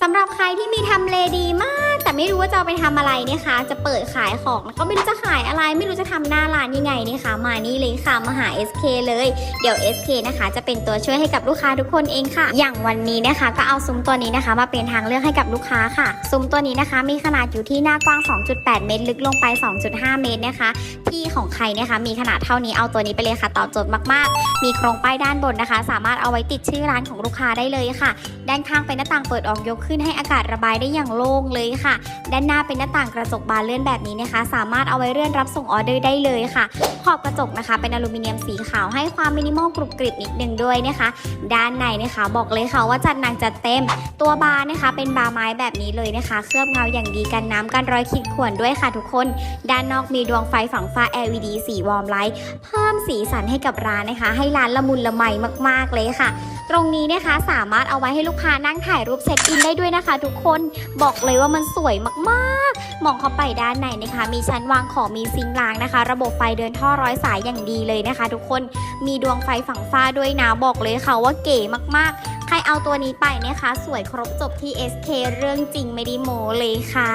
สำหรับใครที่มีทำเลดีมาก แต่ไม่รู้ว่าจะเอาไปทำอะไรเนี่ยคะ จะเปิดขายของแล้วก็ไม่รู้จะขายอะไร ไม่รู้จะทำหน้าร้านยังไงเนี่ยคะ มานี่เลยค่ะมาหา SK เลย เดี๋ยว SK นะคะ จะเป็นตัวช่วยให้กับลูกค้าทุกคนเองค่ะ อย่างวันนี้นะคะ ก็เอาซุ้มตัวนี้นะคะ มาเป็นทางเลือกให้กับลูกค้าค่ะซุ้มตัวนี้นะคะ มีขนาดอยู่ที่หน้ากว้าง 2.8 เมตร ลึกลงไป 2.5 เมตรนะคะที่ของใครนะคะ มีขนาดเท่านี้เอาตัวนี้ไปเลยค่ะตอบโจทย์มากๆ มีโครงป้ายด้านบนนะคะ สามารถเอาไว้ติดชื่อร้านของลูกค้าได้เลยค่ะ ด้านข้างเป็นหน้าต่างเปิดออกยกขึ้นให้อากาศระบายได้อย่างโล่งเลยค่ะ ด้านหน้าเป็นหน้าต่างกระจกบานเลื่อนแบบนี้นะคะ สามารถเอาไว้เลื่อนรับส่งออเดอร์ได้เลยค่ะ ขอบกระจกนะคะ เป็นอลูมิเนียมสีขาวให้ความมินิมอลกรุบกริบนิดนึงด้วยนะคะ ด้านในนะคะบอกเลยค่ะว่าจัดหนักจัดเต็ม ตัวบาร์นะคะ เป็นบาร์ไม้แบบนี้เลยนะคะ เคลือบเงาอย่างดีกันน้ำกันรอยขีดข่วนด้วยค่ะทุกคน ด้านนอกมีดวงไฟฝังฟ้า LED สีวอร์มไลท์เพิ่มสีสันให้กับร้านนะคะ ให้ร้านละมุนละไมมาก ๆเลยค่ะ ตรงนี้นะคะสามารถเอาไว้ให้ลูกค้านั่งถ่ายรูปเช็คอินได้ด้วยนะคะ ทุกคนบอกเลยว่ามันสวยมากๆ มองเข้าไปด้านในนะคะ มีชั้นวางของมีซิงค์ล้างนะคะ ระบบไฟเดินท่อร้อยสายอย่างดีเลยนะคะ ทุกคนมีดวงไฟฝังฟ้าด้วยนะบอกเลยค่ะว่าเก๋มากๆ รเอาตัวนี้ไปนะคะ สวยครบจบที่ SK เรื่องจริงไม่ได้โมเลยค่ะ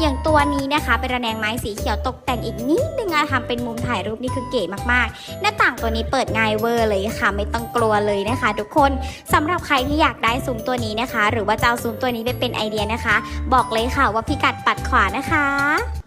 อย่างตัวนี้นะคะ เป็นระแนงไม้สีเขียวตกแต่งอีกนิดนึงอะทำเป็นมุมถ่ายรูปนี่คือเก๋มากๆ หน้าต่างตัวนี้เปิดง่ายเวอร์เลยค่ะ ไม่ต้องกลัวเลยนะคะ ทุกคนสำหรับใครที่อยากได้ซุ้มตัวนี้นะคะ หรือว่าจะเอาซุ้มตัวนี้ไปเป็นไอเดียนะคะ บอกเลยค่ะว่าพิกัดปัดขวานะคะ